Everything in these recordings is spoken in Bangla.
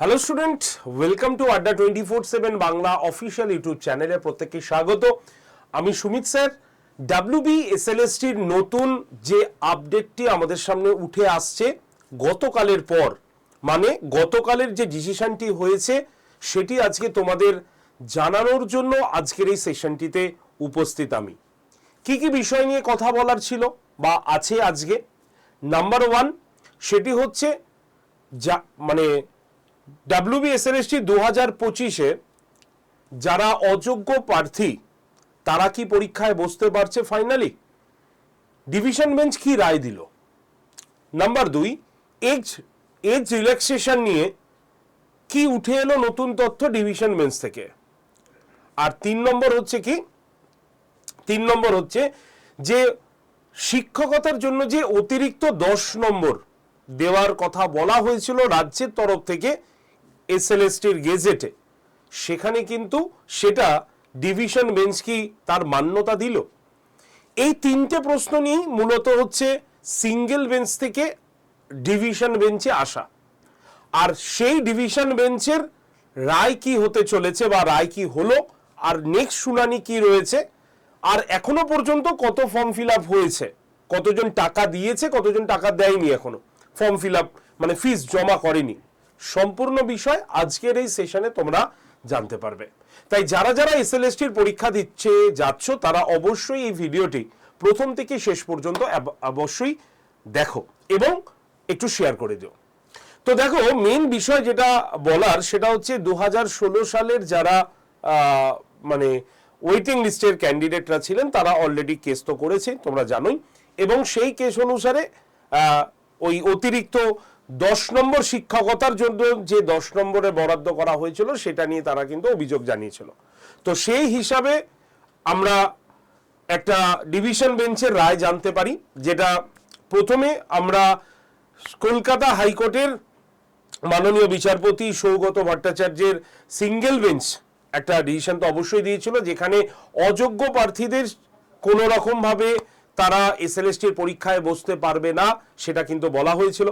Hello student welcome to Adda twenty four seven Bangla official YouTube চ্যানেলে প্রত্যেককে স্বাগত। আমি সুমিত স্যার। ডাব্লিউবি এসএলএসটির নতুন যে আপডেটটি আমাদের সামনে উঠে আসছে গতকালের পর মানে গতকালের যে ডিসিশনটি হয়েছে, সেটি আজকে তোমাদের জানানোর জন্য আজকের এই সেশনটিতে উপস্থিত আমি। কি কি বিষয় নিয়ে কথা বলার ছিল বা আছে আজকে? নাম্বার ওয়ান সেটি হচ্ছে যা মানে ডাব্লিউবিএসএলএসটি দু হাজার পঁচিশে যারা অযোগ্য প্রার্থী, তারা কি পরীক্ষায় বসতে পারছে ফাইনালি ডিভিশন বেঞ্চ কি রায় দিল? নাম্বার দুই এজ এজ রিল্যাক্সেশন নিয়ে কি উঠে এলো নতুন তথ্য ডিভিশন বেঞ্চ থেকে? আর তিন নম্বর হচ্ছে কি? তিন নম্বর হচ্ছে যে শিক্ষকতার জন্য যে অতিরিক্ত দশ নম্বর দেওয়ার কথা বলা হয়েছিল রাজ্যের তরফ থেকে এসএলএসটির গেজেটে। সেখানে কিন্তু সেটা ডিভিশন বেঞ্চ কি তার মান্যতা দিল? এই তিনটে প্রশ্ন নিয়েই মূলত হচ্ছে সিঙ্গেল বেঞ্চ থেকে ডিভিশন বেঞ্চে আসা। আর সেই ডিভিশন বেঞ্চের রায় কি হতে চলেছে বা রায় কি হলো, আর নেক্সট শুনানি কি রয়েছে, আর এখনও পর্যন্ত কত ফর্ম ফিল আপ হয়েছে, কতজন টাকা দিয়েছে, কতজন টাকা দেয়নি এখনও। ফর্ম ফিল আপ মানে ফিস জমা করেনি। সম্পূর্ণ বিষয় আজকের এই সেশনে তোমরা জানতে পারবে। তাই যারা যারা এসএলএসটির পরীক্ষা দিচ্ছে, যাচ্ছ, তারা অবশ্যই এই ভিডিওটি প্রথম থেকে শেষ পর্যন্ত অব- অবশ্যই দেখো এবং একটু শেয়ার করে দিও। তো দেখো মেন বিষয় যেটা বলার সেটা হচ্ছে দু হাজার ষোলো সালের যারা মানে ওয়েটিং লিস্টের ক্যান্ডিডেটরা ছিলেন, তারা অলরেডি কেস তো করেছে, তোমরা জানোই। এবং সেই কেস অনুসারে ওই অতিরিক্ত দশ নম্বর শিক্ষকতার জন্য যে দশ নম্বরে বরাদ্দ করা হয়েছিল, সেটা নিয়ে তারা কিন্তু অভিযোগ জানিয়েছিল। তো সেই হিসাবে আমরা একটা ডিভিশন বেঞ্চের রায় জানতে পারি, যেটা প্রথমে আমরা কলকাতা হাইকোর্টের মাননীয় বিচারপতি সৌগত ভট্টাচার্যের সিঙ্গেল বেঞ্চ একটা ডিসিশন তো অবশ্যই দিয়েছিল, যেখানে অযোগ্য প্রার্থীদের কোনো রকম ভাবে তারা এসএলএসটির পরীক্ষায় বসতে পারবে না, সেটা কিন্তু বলা হয়েছিল।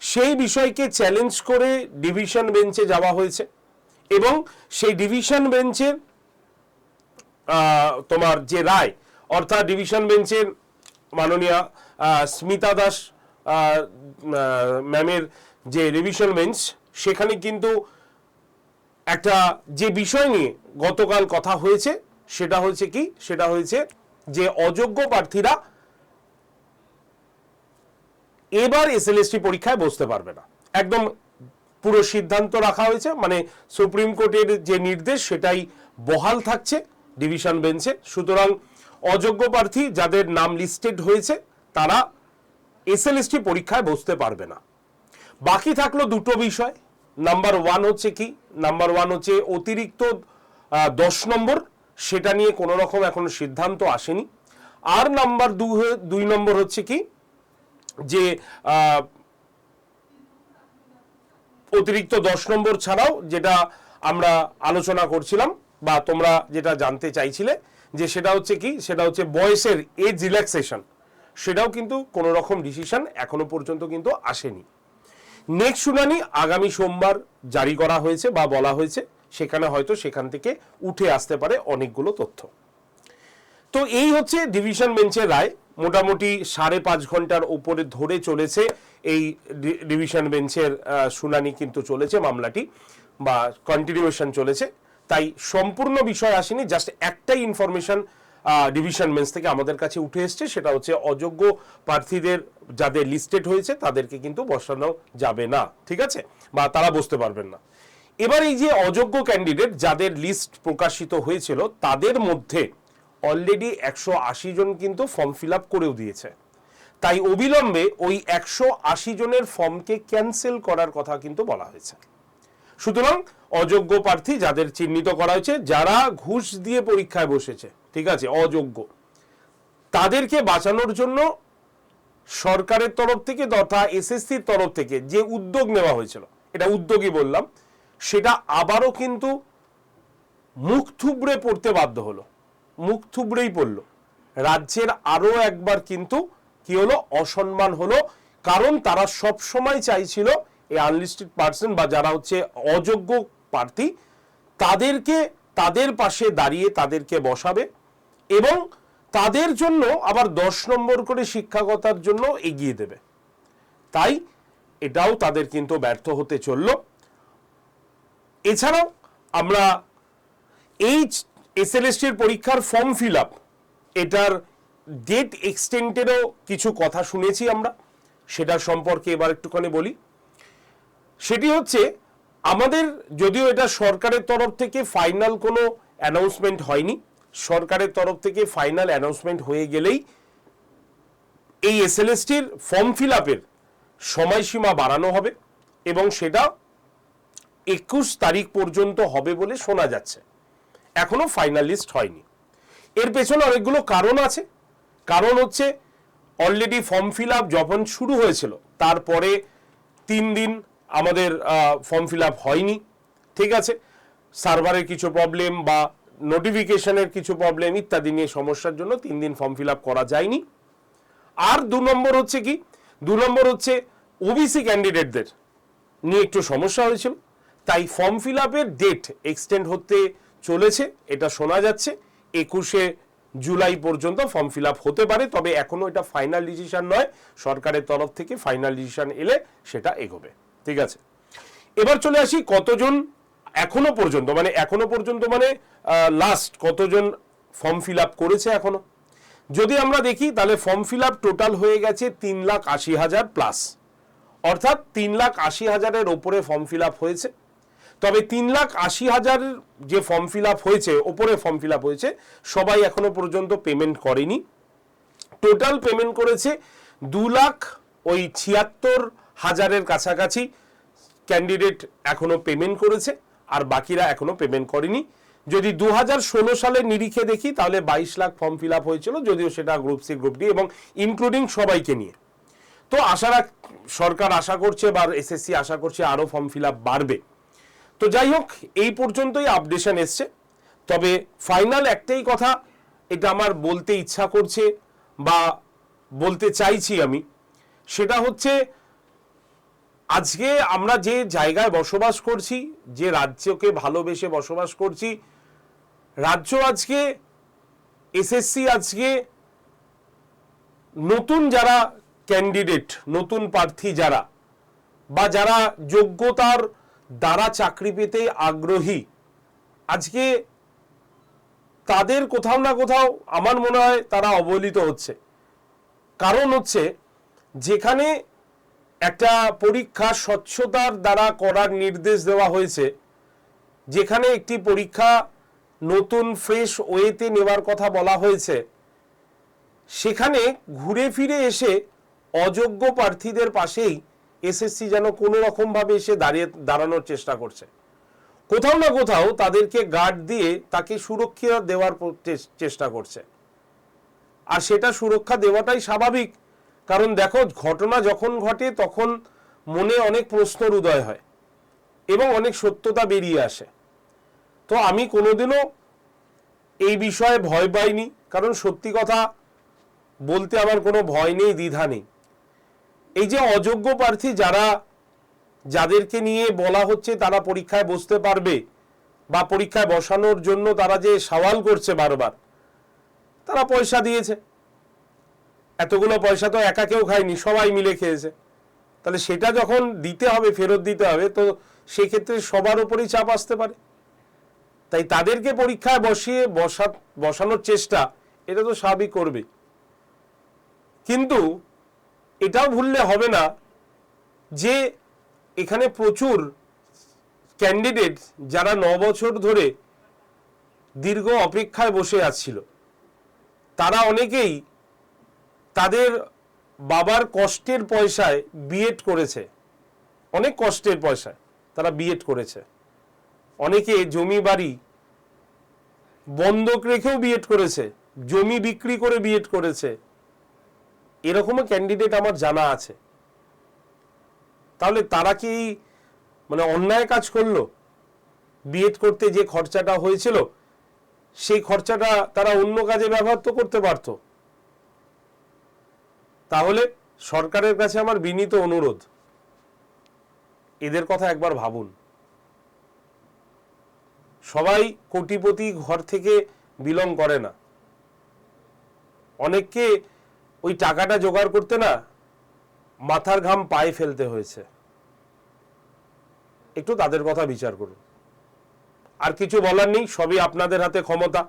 সেই বিষয়কে চ্যালেঞ্জ করে ডিভিশন বেঞ্চে যাওয়া হয়েছে এবং সেই ডিভিশন বেঞ্চের তোমার যে রায়, অর্থাৎ ডিভিশন বেঞ্চের মাননীয়া স্মিতা দাস ম্যামের যে রিভিশন বেঞ্চ সেখানে কিন্তু একটা যে বিষয় নিয়ে গতকাল কথা হয়েছে, সেটা হয়েছে কি? সেটা হয়েছে যে অযোগ্য প্রার্থীরা এবার এসএলএসটি পরীক্ষায় বসতে পারবে না। একদম পুরো সিদ্ধান্ত রাখা হয়েছে মানে সুপ্রিম কোর্টের যে নির্দেশ সেটাই বহাল থাকছে ডিভিশন বেঞ্চে। সুতরাং অযোগ্য প্রার্থী যাদের নাম লিস্টেড হয়েছে, তারা এসএলএসটি পরীক্ষায় বসতে পারবে না। বাকি থাকল দুটো বিষয়। নাম্বার ওয়ান হচ্ছে কি? নাম্বার ওয়ান হচ্ছে অতিরিক্ত দশ নম্বর, সেটা নিয়ে কোনো রকম এখনও সিদ্ধান্ত আসেনি। আর নাম্বার দুই নম্বর হচ্ছে কি? যে অতিরিক্ত দশ নম্বর ছাড়াও যেটা আমরা আলোচনা করছিলাম বা তোমরা যেটা জানতে চাইছিলে, যে সেটা হচ্ছে কি, সেটা হচ্ছে বয়সের এজ রিল্যাক্সেশন। সেটাও কিন্তু কোনো রকম ডিসিশন এখনও পর্যন্ত কিন্তু আসেনি। নেক্সট শুনানি আগামী সোমবার জারি করা হয়েছে বা বলা হয়েছে। সেখানে হয়তো সেখান থেকে উঠে আসতে পারে অনেকগুলো তথ্য। তো এই হচ্ছে ডিভিশন বেঞ্চের রায়। মোটামুটি সাড়ে পাঁচ ঘণ্টার উপরে ধরে চলেছে। এই ডিভিশন বেঞ্চের শুনানি কিন্তু চলেছে মামলাটি, বা কন্টিনিউয়েশন চলেছে। তাই সম্পূর্ণ বিষয় আসেনি জাস্ট একটাই ইনফরমেশন ডিভিশন বেঞ্চ থেকে আমাদের কাছে উঠে এসছে, সেটা হচ্ছে অযোগ্য প্রার্থীদের যাদের লিস্টেড হয়েছে, তাদেরকে কিন্তু বসানো যাবে না, ঠিক আছে? বা তারা বসতে পারবেন না। এবার এই যে অযোগ্য ক্যান্ডিডেট যাদের লিস্ট প্রকাশিত হয়েছিল, তাদের মধ্যে অলরেডি একশো আশি জন কিন্তু ফর্ম ফিল করেও দিয়েছে। তাই অবিলম্বে ওই একশো আশি জনের ফর্মকে ক্যান্সেল করার কথা কিন্তু বলা হয়েছে। সুতরাং অযোগ্য প্রার্থী যাদের চিহ্নিত করা হয়েছে, যারা ঘুষ দিয়ে পরীক্ষায় বসেছে, ঠিক আছে, অযোগ্য, তাদেরকে বাঁচানোর জন্য সরকারের তরফ থেকে তথা এসএসসির তরফ থেকে যে উদ্যোগ নেওয়া হয়েছিল, এটা উদ্যোগই বললাম, সেটা আবারও কিন্তু মুখ থুবড়ে পড়তে বাধ্য হলো। মুখ থুবড়েই পড়ল। রাজ্যের আরও একবার কিন্তু কি হলো? অসম্মান হলো। কারণ তারা সব সময় চাইছিল এই আনলিস্টেড পার্সন বা যারা হচ্ছে অযোগ্য প্রার্থী, তাদেরকে, তাদের পাশে দাঁড়িয়ে তাদেরকে বসাবে এবং তাদের জন্য আবার দশ নম্বর করে শিক্ষাগতার জন্য এগিয়ে দেবে। তাই এটাও তাদের কিন্তু ব্যর্থ হতে চলল। এছাড়াও আমরা এই এসএলএসটির পরীক্ষার ফর্ম ফিল আপ এটার ডেট এক্সটেন্টেরও কিছু কথা শুনেছি আমরা, সেটার সম্পর্কে এবার একটুখানি বলি। সেটি হচ্ছে, আমাদের যদিও এটা সরকারের তরফ থেকে ফাইনাল কোনো অ্যানাউন্সমেন্ট হয়নি, সরকারের তরফ থেকে ফাইনাল অ্যানাউন্সমেন্ট হয়ে গেলেই এই এসএলএসটির ফর্ম ফিল আপের সময়সীমা বাড়ানো হবে এবং সেটা একুশ তারিখ পর্যন্ত হবে বলে শোনা যাচ্ছে। এখনও ফাইনালিস্ট হয়নি। এর পেছনে অনেকগুলো কারণ আছে। কারণ হচ্ছে অলরেডি ফর্ম ফিল আপ যখন শুরু হয়েছিল, তারপরে তিন দিন আমাদের ফর্ম ফিল আপ হয়নি। ঠিক আছে? সার্ভারের কিছু প্রবলেম বা নোটিফিকেশনের কিছু প্রবলেম ইত্যাদি নিয়ে সমস্যার জন্য তিন দিন ফর্ম ফিল আপ করা যায়নি। আর দু নম্বর হচ্ছে কি? দু নম্বর হচ্ছে ওবিসি ক্যান্ডিডেটদের নিয়ে একটু সমস্যা হয়েছিল। তাই ফর্ম ফিল আপের ডেট এক্সটেন্ড হতে চলেছে, এটা শোনা যাচ্ছে। একুশে জুলাই পর্যন্ত ফর্ম ফিল হতে পারে, তবে এখনও এটা ফাইনাল ডিসিশন নয়। সরকারের তরফ থেকে ফাইনাল ডিসিশন এলে সেটা এগোবে। ঠিক আছে? এবার চলে আসি, কতজন এখনও পর্যন্ত মানে এখনও পর্যন্ত মানে লাস্ট কতজন ফর্ম ফিল করেছে এখনও? যদি আমরা দেখি, তাহলে ফর্ম ফিল টোটাল হয়ে গেছে তিন লাখ আশি হাজার প্লাস অর্থাৎ তিন লাখ আশি হাজারের ওপরে ফর্ম ফিল হয়েছে। তবে তিন লাখ আশি হাজার যে ফর্ম ফিল আপ হয়েছে, ওপরে ফর্ম ফিল আপ হয়েছে, সবাই এখনও পর্যন্ত পেমেন্ট করেনি। টোটাল পেমেন্ট করেছে দু লাখ ওই ছিয়াত্তর হাজারের কাছাকাছি ক্যান্ডিডেট এখনও পেমেন্ট করেছে, আর বাকিরা এখনও পেমেন্ট করেনি। যদি দু হাজার ষোলো সালের নিরিখে দেখি, তাহলে বাইশ লাখ ফর্ম ফিল আপ হয়েছিল, যদিও সেটা গ্রুপ সি গ্রুপ ডি এবং ইনক্লুডিং সবাইকে নিয়ে। তো আশা সরকার আশা করছে বা এসএসসি আশা করছে আরও ফর্ম ফিল আপ বাড়বে। তো যাই হোক, এই পর্যন্তই আপডেশন এসছে। তবে ফাইনাল একটাই কথা, এটা আমার বলতে ইচ্ছা করছে বা বলতে চাইছি আমি, সেটা হচ্ছে আজকে আমরা যে জায়গায় বসবাস করছি, যে রাজ্যকে ভালোবেসে বসবাস করছি, রাজ্য আজকে এসএসসি আজকে নতুন যারা ক্যান্ডিডেট নতুন প্রার্থী যারা বা যারা যোগ্যতার দ্বারা চাকরি পেতে আগ্রহী। আজকে তাদের কোথাও না কোথাও আমার মনে হয় তারা অবহেলিত হচ্ছে। কারণ হচ্ছে যেখানে একটা পরীক্ষা স্বচ্ছতার দ্বারা করার নির্দেশ দেওয়া হয়েছে, যেখানে একটি পরীক্ষা নতুন ফ্রেশ ওয়েতে নেওয়ার কথা বলা হয়েছে, সেখানে ঘুরে ফিরে এসে অযোগ্য প্রার্থীদের পাশেই এসএসসি যেন কোনো রকমভাবে এসে দাঁড়িয়ে, দাঁড়ানোর চেষ্টা করছে। কোথাও না কোথাও তাদেরকে গার্ড দিয়ে তাকে সুরক্ষা দেওয়ার চেষ্টা করছে। আর সেটা সুরক্ষা দেওয়াটাই স্বাভাবিক। কারণ দেখো, ঘটনা যখন ঘটে তখন মনে অনেক প্রশ্নের উদয় হয় এবং অনেক সত্যতা বেরিয়ে আসে। তো আমি কোনোদিনও এই বিষয়ে ভয় পাইনি। কারণ সত্যি কথা বলতে আমার কোনো ভয় নেই, দ্বিধা নেই। এই যে অযোগ্য প্রার্থী যারা যাদেরকে নিয়ে বলা হচ্ছে তারা পরীক্ষায় বসতে পারবে বা পরীক্ষায় বসানোর জন্য তারা যে সওয়াল করছে বারবার, তারা পয়সা দিয়েছে। এতগুলো পয়সা তো একা কেউ খায়নি, সবাই মিলে খেয়েছে। তাহলে সেটা যখন দিতে হবে, ফেরত দিতে হবে, তো সেক্ষেত্রে সবার উপরেই চাপ আসতে পারে। তাই তাদেরকে পরীক্ষায় বসিয়ে বসা, বসানোর চেষ্টা, এটা তো স্বাভাবিক করবে। কিন্তু এটাও ভুললে হবে না যে এখানে প্রচুর ক্যান্ডিডেট যারা ন বছর ধরে দীর্ঘ অপেক্ষায় বসে আসছিল। তারা অনেকেই তাদের বাবার কষ্টের পয়সায় বিএড করেছে। অনেক কষ্টের পয়সায় তারা বিএড করেছে। অনেকে জমি বাড়ি বন্ধক রেখেও বিএড করেছে, জমি বিক্রি করে বিএড করেছে এরকমও ক্যান্ডিডেট আমার জানা আছে। তাহলে তারা কি মানে অন্যায় কাজ করল? বিএড করতে যে খরচাটা হয়েছিল, সেই খরচাটা তারা অন্য কাজে ব্যবহার তো করতে পারত। তাহলে সরকারের কাছে আমার বিনীত অনুরোধ, এদের কথা একবার ভাবুন। সবাই কোটিপতি ঘর থেকে বিলং করে না। অনেককে ওই টাকাটা জোগাড় করতে না মাথার ঘাম পায়ে ফেলতে হয়েছে। একটু তাদের কথা বিচার করুন। আর কিছু বলার নেই, সবই আপনাদের হাতে ক্ষমতা।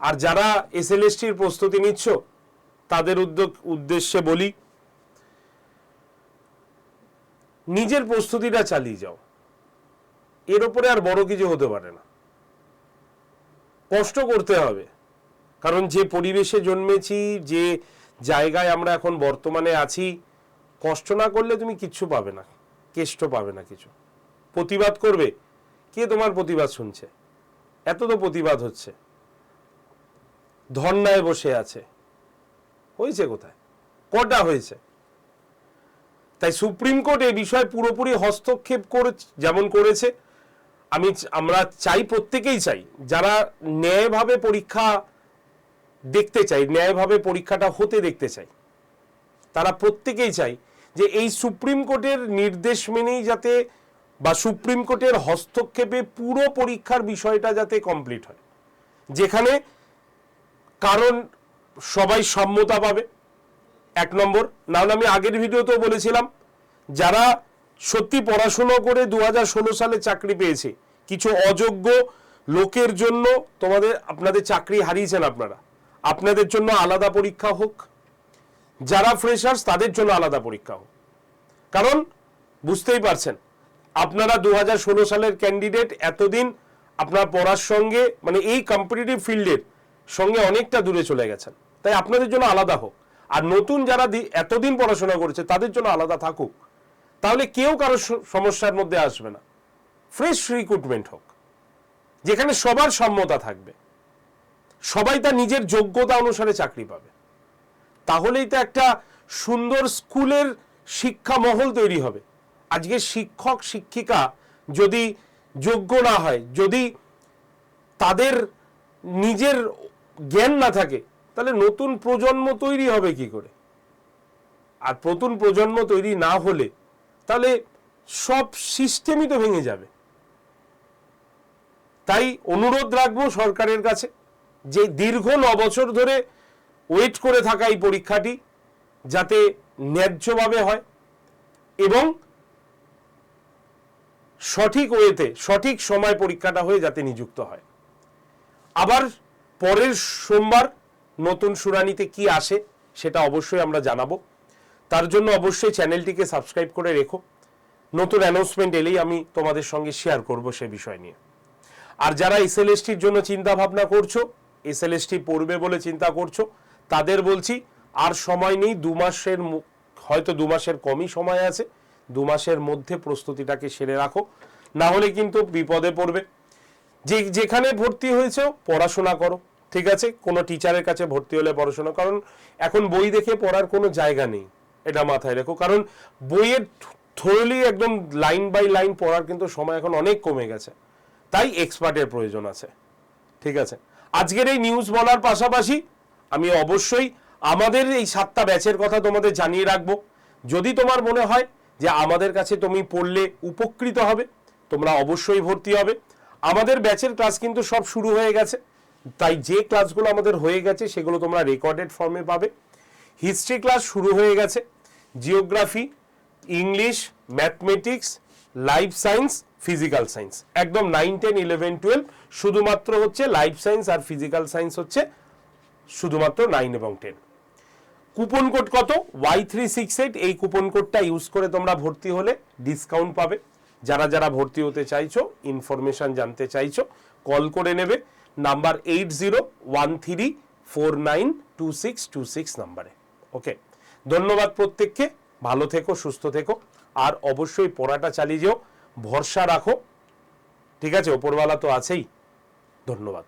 আর যারা এসএলএসটির প্রস্তুতি নিচ্ছ, তাদের উদ্যোগ, উদ্দেশ্যে বলি, নিজের প্রস্তুতিটা চালিয়ে যাও। এর ওপরে আর বড় কিছু হতে পারে না। কষ্ট করতে হবে। কারণ যে পরিবেশে জন্মেছি, যে জায়গায় আমরা এখন বর্তমানে আছি, কষ্ট না করলে তুমি কিচ্ছু পাবে না, কেষ্ট পাবে না কিছু। প্রতিবাদ করবে? কে তোমার প্রতিবাদ শুনছে? এত তো প্রতিবাদ হচ্ছে। ধর্নায় বসে আছে। হয়েছে কোথায়? কটা হয়েছে? তাই সুপ্রিম কোর্ট এই বিষয়ে পুরোপুরি হস্তক্ষেপ করে, যেমন করেছে, আমি আমরা চাই, প্রত্যেকেই চাই, যারা ন্যায়ভাবে পরীক্ষা দেখতে চাই, ন্যায়ভাবে পরীক্ষাটা হতে দেখতে চাই। তারা প্রত্যেকেই চাই যে এই সুপ্রিম কোর্টের নির্দেশ মেনেই যাতে বা সুপ্রিম কোর্টের হস্তক্ষেপে পুরো পরীক্ষার বিষয়টা যাতে কমপ্লিট হয়। যেখানে কারণ সবাই সম্মতা পাবে, এক নম্বর। নাহলে আমি আগের ভিডিওতেও বলেছিলাম, যারা সত্যি পড়াশুনো করে দু হাজার ষোলো সালে চাকরি পেয়েছে, কিছু অযোগ্য লোকের জন্য তোমাদের, আপনাদের চাকরি হারিয়েছেন আপনারা। আপনাদের জন্য আলাদা পরীক্ষা হোক, যারা ফ্রেশার্স তাদের জন্য আলাদা পরীক্ষা হোক। কারণ বুঝতেই পারছেন, আপনারা দু হাজার ষোলো সালের ক্যান্ডিডেট এতদিন আপনার পড়ার সঙ্গে মানে এই কম্পিটিটিভ ফিল্ডের সঙ্গে অনেকটা দূরে চলে গেছেন। তাই আপনাদের জন্য আলাদা হোক। আর নতুন যারা এতদিন পড়াশোনা করেছে, তাদের জন্য আলাদা থাকুক। তাহলে কেউ কারও সমস্যার মধ্যে আসবে না। ফ্রেশ রিক্রুটমেন্ট হোক, যেখানে সবার সম্মতা থাকবে। সবাই তার নিজের যোগ্যতা অনুসারে চাকরি পাবে। তাহলেই তো একটা সুন্দর স্কুলের শিক্ষা মহল তৈরি হবে। আজকে শিক্ষক, শিক্ষিকা যদি যোগ্য না হয়, যদি তাদের নিজের জ্ঞান না থাকে, তাহলে নতুন প্রজন্ম তৈরি হবে কি করে? আর নতুন প্রজন্ম তৈরি না হলে তাহলে সব সিস্টেমই তো ভেঙে যাবে। তাই অনুরোধ রাখব সরকারের কাছে। যে দীর্ঘ ন বছর ধরে ওয়েট করে থাকা এই পরীক্ষাটি যাতে ন্যায্যভাবে হয় এবং সঠিক ওয়েতে সঠিক সময় পরীক্ষাটা হয়ে যাতে নিযুক্ত হয়। আবার পরের সোমবার নতুন শুনানিতে কি আসে সেটা অবশ্যই আমরা জানাব। তার জন্য অবশ্যই চ্যানেলটিকে সাবস্ক্রাইব করে রেখো। নতুন অ্যানাউন্সমেন্ট এলেই আমি তোমাদের সঙ্গে শেয়ার করব সে বিষয় নিয়ে। আর যারা এসএলএসটির জন্য চিন্তা ভাবনা করছ এসএলএসটি পড়বে বলে চিন্তা করছ? তাদের বলছি, আর সময় নেই, দু মাসের হয়তো দু মাসের কমই সময় আছে, দু মাসের মধ্যে প্রস্তুতিটাকে সেরে রাখো। না হলে কিন্তু বিপদে পড়বে। যে, যেখানে ভর্তি হয়েছে, পড়াশোনা করো, ঠিক আছে? কোনো টিচারের কাছে ভর্তি হলে পড়াশোনা, কারণ এখন বই দেখে পড়ার কোনো জায়গা নেই, এটা মাথায় রেখো। কারণ বইয়ের থরলি একদম লাইন বাই লাইন পড়ার কিন্তু সময় এখন অনেক কমে গেছে। তাই এক্সপার্টের প্রয়োজন আছে, ঠিক আছে? আজকের এই নিউজ বলার পাশাপাশি আমি অবশ্যই আমাদের এই সাতটা ব্যাচের কথা তোমাদের জানিয়ে রাখব। যদি তোমার মনে হয় যে আমাদের কাছে তুমি পড়লে উপকৃত হবে, তোমরা অবশ্যই ভর্তি হবে। আমাদের ব্যাচের ক্লাস কিন্তু সব শুরু হয়ে গেছে। তাই যে ক্লাসগুলো আমাদের হয়ে গেছে, সেগুলো তোমরা রেকর্ডেড ফর্মে পাবে। হিস্ট্রি ক্লাস শুরু হয়ে গেছে। Geography English mathematics life science physical science একদম নাইন টেন ইলেভেন টুয়েলভ শুধুমাত্র হচ্ছে লাইফ সায়েন্স আর ফিজিক্যাল সায়েন্স হচ্ছে শুধুমাত্র নাইন এবং টেন কুপন কোড কত? ওয়াই থ্রি সিক্স এইট এই কুপন কোডটা ইউজ করে তোমরা ভর্তি হলে ডিসকাউন্ট পাবে। যারা যারা ভর্তি হতে চাইছো ইনফরমেশন জানতে চাইছো কল করে নেবে। Number eight zero one three four nine two six two six নাম্বারে ওকে ধন্যবাদ প্রত্যেককে। ভালো থেকো, সুস্থ থেকো। আর অবশ্যই পড়াটা চালিয়ে যেও। ভরসা রাখো। ঠিক আছে? ওপরওয়ালা তো আছেই। ধন্যবাদ।